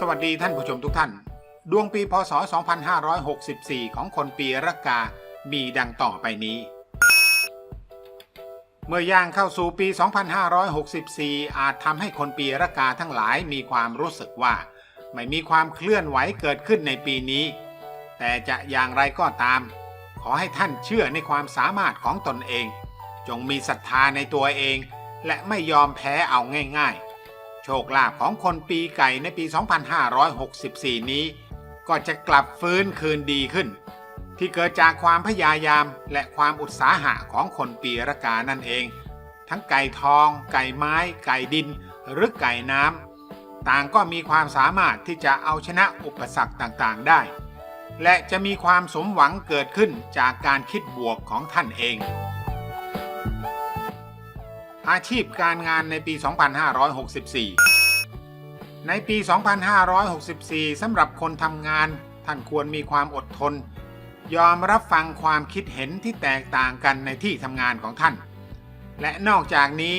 สวัสดีท่านผู้ชมทุกท่าน ดวงปีพศ 2564 ของคนปีรากา มีดังต่อไปนี้ เมื่อย่างเข้าสู่ปี 2564 อาจทำให้คนปีรากาทั้งหลายมีความรู้สึกว่า ไม่มีความเคลื่อนไหวเกิดขึ้นในปีนี้ แต่จะอย่างไรก็ตาม ขอให้ท่านเชื่อในความสามารถของตนเอง จงมีศรัทธาในตัวเอง และไม่ยอมแพ้เอาง่ายๆ โชคลาภของคนปีไก่ในปี 2564 นี้ ก็จะกลับฟื้นคืนดีขึ้น ที่เกิดจากความพยายามและความอุตสาหะของคนปีรากานั่นเอง ทั้งไก่ทอง ไก่ไม้ ไก่ดิน หรือไก่น้ำต่างก็มีความสามารถที่จะเอาชนะอุปสรรคต่างๆ ได้ และจะมีความสมหวังเกิดขึ้นจากการคิดบวกของท่านเอง อาชีพการงานในปี 2564 ในปี 2564 สำหรับคนทำงาน ท่านควรมีความอดทน ยอมรับฟังความคิดเห็นที่แตกต่างกันในที่ทำงานของท่าน และนอกจากนี้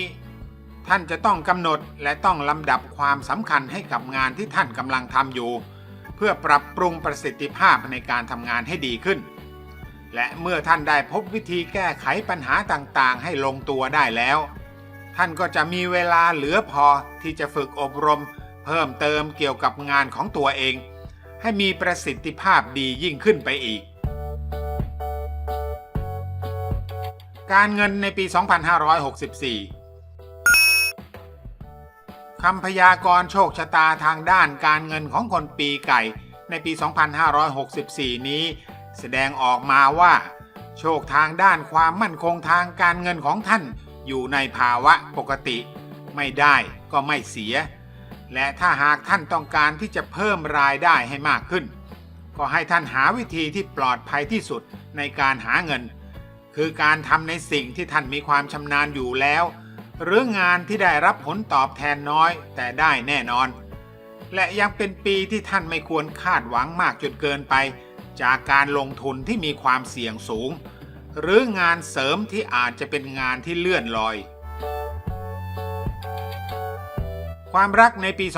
ท่านจะต้องกำหนดและต้องลำดับความสำคัญให้กับงานที่ท่านกำลังทำอยู่ เพื่อปรับปรุงประสิทธิภาพในการทำงานให้ดีขึ้น และเมื่อท่านได้พบวิธีแก้ไขปัญหาต่างๆ ให้ลงตัวได้แล้ว ท่านก็จะมีเวลาเหลือพอที่จะฝึกอบรม เพิ่มเติมเกี่ยวกับงานของตัวเอง ให้มีประสิทธิภาพดียิ่งขึ้นไปอีก การเงินในปี 2564 คำพยากรณ์โชคชะตาทางด้านการเงินของคนปีไก่ในปี 2564 นี้ แสดงออกมาว่า โชคทางด้านความมั่นคงทางการเงินของท่าน อยู่ในภาวะปกติ ไม่ได้ก็ไม่เสีย และถ้าหากท่านต้องการที่จะเพิ่มรายได้ให้มากขึ้น ก็ให้ท่านหาวิธีที่ปลอดภัยที่สุดในการหาเงิน คือการทำในสิ่งที่ท่านมีความชำนาญอยู่แล้ว หรืองานที่ได้รับผลตอบแทนน้อยแต่ได้แน่นอน และยังเป็นปีที่ท่านไม่ควรคาดหวังมากจนเกินไป จากการลงทุนที่มีความเสี่ยงสูง หรืองานเสริมที่อาจจะเป็นงานที่เลื่อนลอย ความรักในปี 2564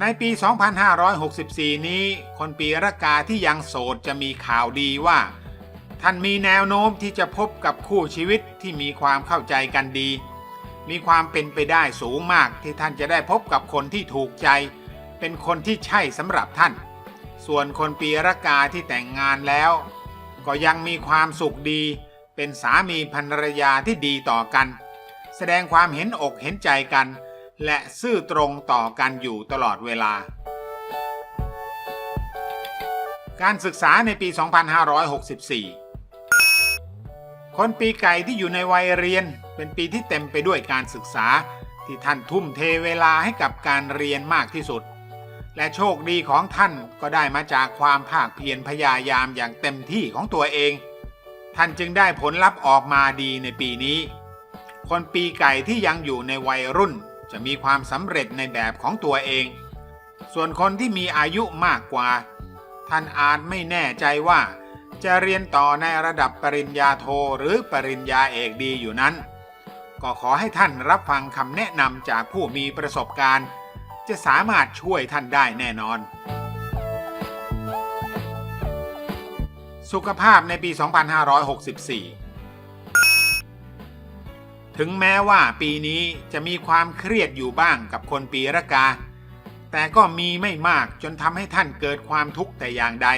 ในปี 2564 นี้ คนปีรากาที่ยังโสดจะมีข่าวดีว่า ท่านมีแนวโน้มที่จะพบกับคู่ชีวิตที่มีความเข้าใจกันดี มีความเป็นไปได้สูงมากที่ท่านจะได้พบกับคนที่ถูกใจ เป็นคนที่ใช่สำหรับท่าน ส่วนคนปีรากาที่แต่งงานแล้ว ก็ยังมีความสุขดี เป็นสามีภรรยาที่ดีต่อกัน แสดงความเห็นอกเห็นใจกัน และซื่อตรงต่อกันอยู่ตลอดเวลา การศึกษาในปี 2564 คนปีไก่ที่อยู่ในวัยเรียน เป็นปีที่เต็มไปด้วยการศึกษาที่ท่านทุ่มเทเวลาให้กับการเรียนมากที่สุด และโชคดีของท่านก็ได้มาจากความภาคเพียรพยายามอย่างเต็มที่ของตัวเอง ท่านจึงได้ผลลัพธ์ออกมาดีในปีนี้ คนปีไก่ที่ยังอยู่ในวัยรุ่นจะมีความสำเร็จในแบบของตัวเอง ส่วนคนที่มีอายุมากกว่า ท่านอาจไม่แน่ใจว่า จะเรียนต่อในระดับปริญญาโทหรือปริญญาเอกดีอยู่นั้น ก็ขอให้ท่านรับฟังคำแนะนำจากผู้มีประสบการณ์ จะสามารถช่วยท่านได้แน่นอน สุขภาพในปี 2564 ถึงแม้ว่าปีนี้จะมีความเครียดอยู่บ้างกับคนปีรากา แต่ก็มีไม่มากจนทำให้ท่านเกิดความทุกข์แต่อย่างใด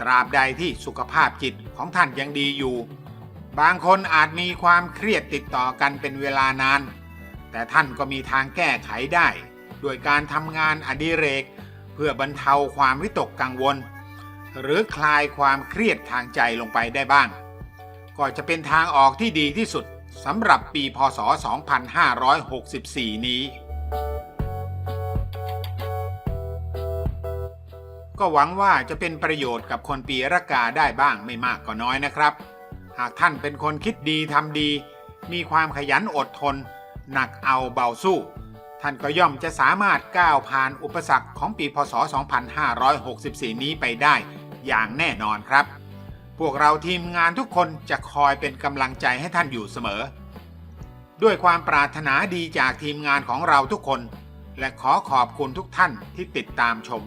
ตราบใดที่สุขภาพจิตของท่านยังดีอยู่ บางคนอาจมีความเครียดติดต่อกันเป็นเวลานาน แต่ท่านก็มีทางแก้ไขได้ ด้วยการทำงานอดิเรก เพื่อบรรเทาความวิตกกังวล หรือคลายความเครียดทางใจลงไปได้บ้าง ก็จะเป็นทางออกที่ดีที่สุดสำหรับปีพศ 2564 นี้ ก็หวังว่าจะเป็นประโยชน์กับคนปีรากาได้บ้างไม่มากก็น้อยนะครับ หากท่านเป็นคนคิดดีทำดี มีความขยันอดทน หนักเอาเบาสู้ ท่านก็ย่อมจะสามารถก้าวผ่านอุปสรรคของปีพศ 2564 นี้ไปได้อย่างแน่นอนครับ พวกเราทีมงานทุกคนจะคอยเป็นกำลังใจให้ท่านอยู่เสมอ ด้วยความปรารถนาดีจากทีมงานของเราทุกคน และขอขอบคุณทุกท่านที่ติดตามชม